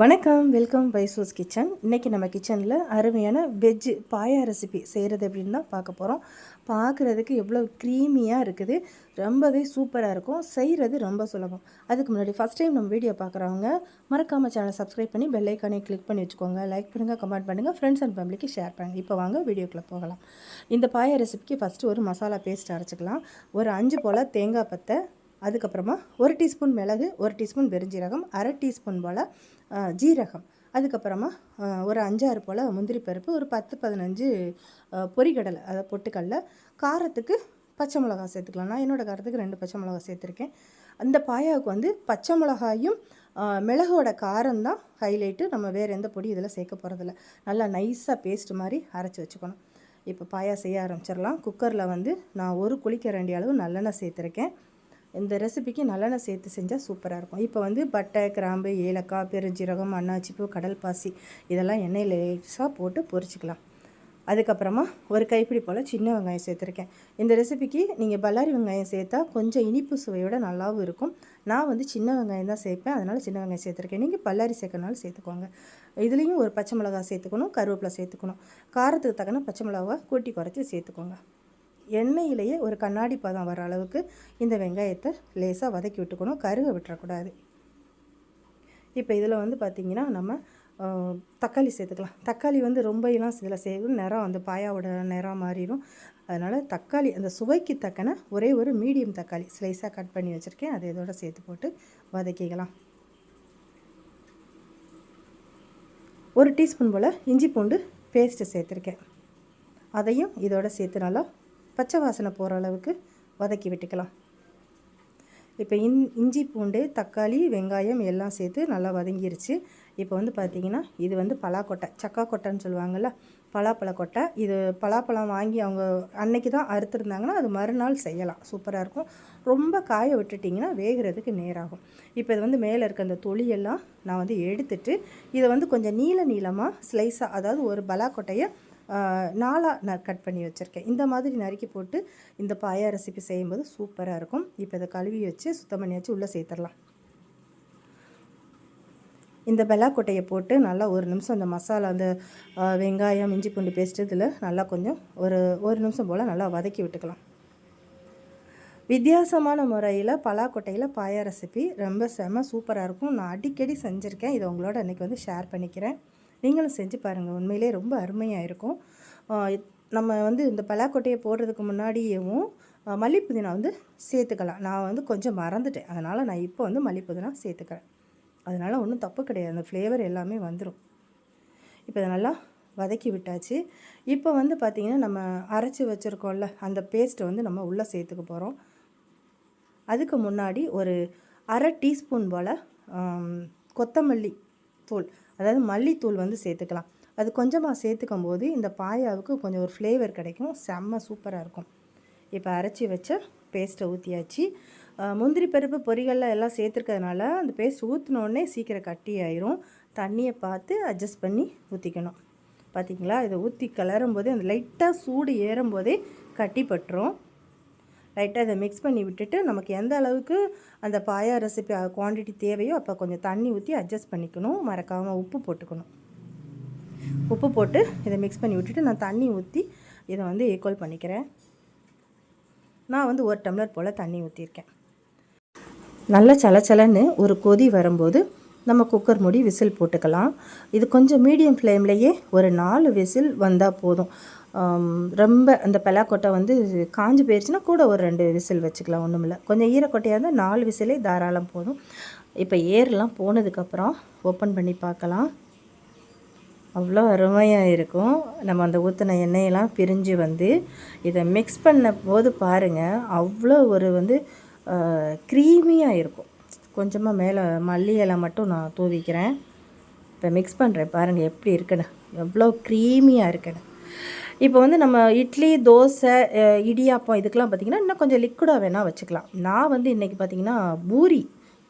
வணக்கம் welcome பைசூஸ் kitchen இன்றைக்கி நம்ம கிச்சனில் அருமையான வெஜ்ஜு பாயா ரெசிபி செய்கிறது அப்படின்னு தான் பார்க்க போகிறோம் பார்க்குறதுக்கு எவ்வளோ க்ரீமியாக இருக்குது. ரொம்பவே சூப்பராக இருக்கும். செய்கிறது ரொம்ப சுலபம். அதுக்கு முன்னாடி ஃபஸ்ட் டைம் நம்ம வீடியோ பார்க்குறவங்க மறக்காமல் சேனலை சப்ஸ்கிரைப் பண்ணி பெல்லைக்கானே கிளிக் பண்ணி வச்சுக்கோங்க. லைக் பண்ணுங்கள் கமெண்ட் பண்ணுங்கள் ஃப்ரெண்ட்ஸ் அண்ட் ஃபேமிலிக்கு ஷேர் பண்ணுங்கள் இப்போ வாங்க வீடியோக்குள்ளே போகலாம். இந்த பாயா ரெசிபிக்கு ஃபஸ்ட்டு ஒரு மசாலா பேஸ்ட் அரைச்சிக்கலாம். ஒரு அஞ்சு போல் தேங்காய் பத்தை அதுக்கப்புறமா ஒரு டீஸ்பூன் மிளகு ஒரு டீஸ்பூன் பெருஞ்சீரகம் அரை டீஸ்பூன் போல் ஜீரகம். அதுக்கப்புறமா ஒரு அஞ்சாறு போல் முந்திரி பருப்பு ஒரு பத்து பதினஞ்சு அஹ், பொரிகடலை அதை பொட்டுக்கடலை. காரத்துக்கு பச்சை மிளகா சேர்த்துக்கலாம். நான் என்னோடய காரத்துக்கு ரெண்டு பச்சை மிளகா சேர்த்துருக்கேன். அந்த பாயாவுக்கு வந்து பச்சை மிளகாயும் மிளகோட காரம் தான் ஹைலைட்டு நம்ம வேறு எந்த பொடி இதில் சேர்க்க போகிறதில்ல நல்லா நைஸாக பேஸ்ட் மாதிரி அரைச்சி வச்சுக்கணும். இப்போ பாயா செய்ய ஆரம்பிச்சிடலாம். குக்கரில் வந்து நான் ஒரு குளிக்க வேண்டிய அளவு நல்லெண்ணெய் சேர்த்துருக்கேன். இந்த ரெசிபிக்கு நல்லெண்ணெய் சேர்த்து செஞ்சால் சூப்பராக இருக்கும். இப்போ வந்து பட்டை கிராம்பு ஏலக்காய் பெருஞ்சீரகம் அன்னாச்சிப்பூ கடல் பாசி இதெல்லாம் எண்ணெயில் லேசாக போட்டு பொரிச்சிக்கலாம். அதுக்கப்புறமா ஒரு கைப்பிடி போல் சின்ன வெங்காயம் சேர்த்துருக்கேன். இந்த ரெசிபிக்கு நீங்கள் பல்லாரி வெங்காயம் சேர்த்தா கொஞ்சம் இனிப்பு சுவையோடு நல்லாவும் இருக்கும். நான் வந்து சின்ன வெங்காயம் தான் சேர்ப்பேன். அதனால் சின்ன வெங்காயம் சேர்த்துருக்கேன். நீங்கள் பல்லாரி சேர்க்கறனாலும் சேர்த்துக்கோங்க. இதுலேயும் ஒரு பச்சை மிளகா சேர்த்துக்கணும் கருவேப்பிலை சேர்த்துக்கணும். காரத்துக்கு தக்கன பச்சை மிளகா கூட்டி குறைச்சி சேர்த்துக்கோங்க. எண்ணெயிலேயே ஒரு கண்ணாடி பதம் வர அளவுக்கு இந்த வெங்காயத்தை லேசாக வதக்கி விட்டுக்கணும். கருக விட்டுறக்கூடாது. இப்போ இதில் வந்து பார்த்திங்கன்னா நம்ம தக்காளி சேர்த்துக்கலாம். தக்காளி வந்து ரொம்ப எல்லாம் இதில் சேர்க்கணும் நிறம் அந்த பாயாவோட நிறம் மாறிடும் அதனால் தக்காளி அந்த சுவைக்கு தக்கன ஒரே ஒரு மீடியம் தக்காளி ஸ்லைஸாக கட் பண்ணி வச்சுருக்கேன். அதை இதோட சேர்த்து போட்டு வதக்கிக்கலாம். ஒரு டீஸ்பூன் போல் இஞ்சி பூண்டு பேஸ்ட்டு சேர்த்துருக்கேன். அதையும் இதோட சேர்த்து நல்லா பச்சை வாசனை போகிற அளவுக்கு வதக்கி விட்டுக்கலாம். இப்போ இன் இஞ்சி பூண்டு தக்காளி வெங்காயம் எல்லாம் சேர்த்து நல்லா வதங்கிருச்சு. இப்போ வந்து பார்த்திங்கன்னா இது வந்து பலாக்கொட்டை சக்கா கொட்டைன்னு சொல்லுவாங்கள்ல பலாப்பழ கொட்டை. இது பலாப்பழம் வாங்கி அவங்க அன்னைக்கு தான் அறுத்துருந்தாங்கன்னா அது மறுநாள் செய்யலாம். சூப்பராக இருக்கும். ரொம்ப காய விட்டுட்டிங்கன்னா வேகிறதுக்கு நேராகும். இப்போ இது வந்து மேலே இருக்க அந்த தொலியெல்லாம் நான் வந்து எடுத்துட்டு இதை வந்து கொஞ்சம் நீள நீளமாக ஸ்லைஸாக அதாவது ஒரு பலாக்கொட்டையை நாலாக நான் கட் பண்ணி வச்சுருக்கேன். இந்த மாதிரி நறுக்கி போட்டு இந்த பாயா ரெசிபி செய்யும்போது சூப்பராக இருக்கும். இப்போ இதை கழுவி வச்சு சுத்தம் பண்ணி வச்சு உள்ளே சேர்த்துடலாம். இந்த பெலாக்கொட்டையை போட்டு நல்லா ஒரு நிமிஷம் அந்த மசாலா அந்த வெங்காயம் இஞ்சி பூண்டு பேஸ்ட்டு இதில் நல்லா கொஞ்சம் ஒரு ஒரு நிமிஷம் போல் நல்லா வதக்கி விட்டுக்கலாம். வித்தியாசமான முறையில் பலாக்கொட்டையில் பாயா ரெசிபி ரொம்ப செம சூப்பராக இருக்கும். நான் அடிக்கடி செஞ்சுருக்கேன். இதை உங்களோட அன்றைக்கி வந்து ஷேர் பண்ணிக்கிறேன். நீங்களும் செஞ்சு பாருங்கள் உண்மையிலே ரொம்ப அருமையாக இருக்கும். நம்ம வந்து இந்த பலாக்கொட்டையை போடுறதுக்கு முன்னாடியேவும் ஆஹ் மல்லி புதினா வந்து சேர்த்துக்கலாம். நான் வந்து கொஞ்சம் மறந்துட்டேன். அதனால் நான் இப்போ வந்து மல்லி புதினா சேர்த்துக்கிறேன். அதனால் ஒன்றும் தப்பு கிடையாது. அந்த ஃப்ளேவர் எல்லாமே வந்துடும் இப்போ இதை நல்லா வதக்கி விட்டாச்சு. இப்போ வந்து பார்த்திங்கன்னா நம்ம அரைச்சி வச்சுருக்கோம்ல அந்த பேஸ்ட்டை வந்து நம்ம உள்ளே சேர்த்துக்க போகிறோம் அதுக்கு முன்னாடி ஒரு அரை டீஸ்பூன் போல் கொத்தமல்லி தூள். அதாவது மல்லித்தூள் வந்து சேர்த்துக்கலாம். அது கொஞ்சமாக சேர்த்துக்கும் போது இந்த பாயாவுக்கு கொஞ்சம் ஒரு ஃப்ளேவர் கிடைக்கும். செம்ம சூப்பராக இருக்கும். இப்போ அரைச்சி வச்ச பேஸ்ட்டை ஊற்றியாச்சு முந்திரி பருப்பு பொரிகள்லாம் எல்லாம் சேர்த்துருக்கிறதுனால அந்த பேஸ்ட் ஊற்றினோடனே சீக்கிரம் கட்டி ஆயிரும். தண்ணியை பார்த்து அட்ஜஸ்ட் பண்ணி ஊற்றிக்கணும் பார்த்தீங்களா இதை ஊற்றி கிளறும் போதே அந்த லைட்டாக சூடு ஏறும் போதே கட்டிப்பட்டுரும் லைட்டாக இதை மிக்ஸ் பண்ணி விட்டுட்டு நமக்கு எந்த அளவுக்கு அந்த பாயா ரெசிபி குவாண்டிட்டி தேவையோ அப்போ கொஞ்சம் தண்ணி ஊற்றி அட்ஜஸ்ட் பண்ணிக்கணும். மறக்காமல் உப்பு போட்டுக்கணும். உப்பு போட்டு இதை மிக்ஸ் பண்ணி விட்டுட்டு நான் தண்ணி ஊற்றி இதை வந்து ஈக்குவல் பண்ணிக்கிறேன். நான் வந்து ஒரு டம்ளர் போல் தண்ணி ஊற்றிருக்கேன் நல்ல சலச்சலன்னு ஒரு கொதி வரும்போது நம்ம குக்கர் மூடி விசில் போட்டுக்கலாம். இது கொஞ்சம் மீடியம் ஃப்ளேம்லேயே ஒரு நாலு விசில் வந்தால் போதும். ரொம்ப அந்த பலாக்கொட்டை வந்து காஞ்சி போயிடுச்சுன்னா கூட ஒரு ரெண்டு விசில் வச்சுக்கலாம் ஒன்றும் இல்லை. கொஞ்சம் ஈரக்கொட்டையாக இருந்தால் நாலு விசிலே தாராளம் போதும். இப்போ ஏர்லாம் போனதுக்கப்புறம் ஓப்பன் பண்ணி பார்க்கலாம். அவ்வளோ அருமையாக இருக்கும். நம்ம அந்த ஊற்றின எண்ணெயெல்லாம் பிரிஞ்சு வந்து இதை மிக்ஸ் பண்ண போது பாருங்கள் அவ்வளோ ஒரு வந்து க்ரீமியாக இருக்கும். கொஞ்சமாக மேலே மல்லி இலை மட்டும் நான் தூவிக்கிறேன். இப்போ மிக்ஸ் பண்ணுறேன் பாருங்கள் எப்படி இருக்குன்னு. எவ்வளோ க்ரீமியாக இருக்குன்னு. இப்போ வந்து நம்ம இட்லி தோசை இடியாப்பம் இதுக்கெல்லாம் பார்த்திங்கன்னா இன்னும் கொஞ்சம் லிக்விடாக வேணால் வச்சுக்கலாம். நான் வந்து இன்றைக்கி பார்த்திங்கன்னா பூரி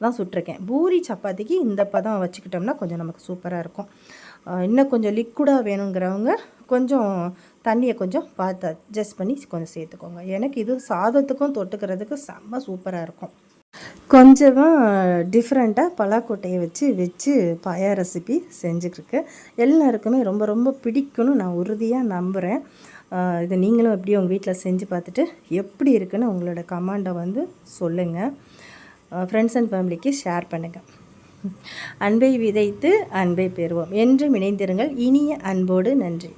தான் சுட்டிருக்கேன். பூரி சப்பாத்திக்கு இந்த பதம் வச்சுக்கிட்டோம்னா கொஞ்சம் நமக்கு சூப்பராக இருக்கும். இன்னும் கொஞ்சம் லிக்விடாக வேணுங்கிறவங்க கொஞ்சம் தண்ணியை கொஞ்சம் பார்த்து அட்ஜஸ்ட் பண்ணி கொஞ்சம் சேர்த்துக்கோங்க. எனக்கு இது சாதத்துக்கும் தொட்டுக்கிறதுக்கு செம்ம சூப்பராக இருக்கும். கொஞ்சமாக டிஃப்ரெண்ட்டாக பலாக்கொட்டையை வச்சு வச்சு பாயா ரெசிபி செஞ்சுட்ருக்கு எல்லாருக்குமே ரொம்ப ரொம்ப பிடிக்கும்னு நான் உறுதியாக நம்புகிறேன் இதை நீங்களும் எப்படி உங்கள் வீட்டில் செஞ்சு பார்த்துட்டு எப்படி இருக்குன்னு உங்களோட கமாண்டை வந்து சொல்லுங்கள் ஃப்ரெண்ட்ஸ் அண்ட் ஃபேமிலிக்கு ஷேர் பண்ணுங்கள் அன்பை விதைத்து அன்பை பெறுவோம். என்றும் இணைந்திருங்கள். இனிய அன்போடு நன்றி.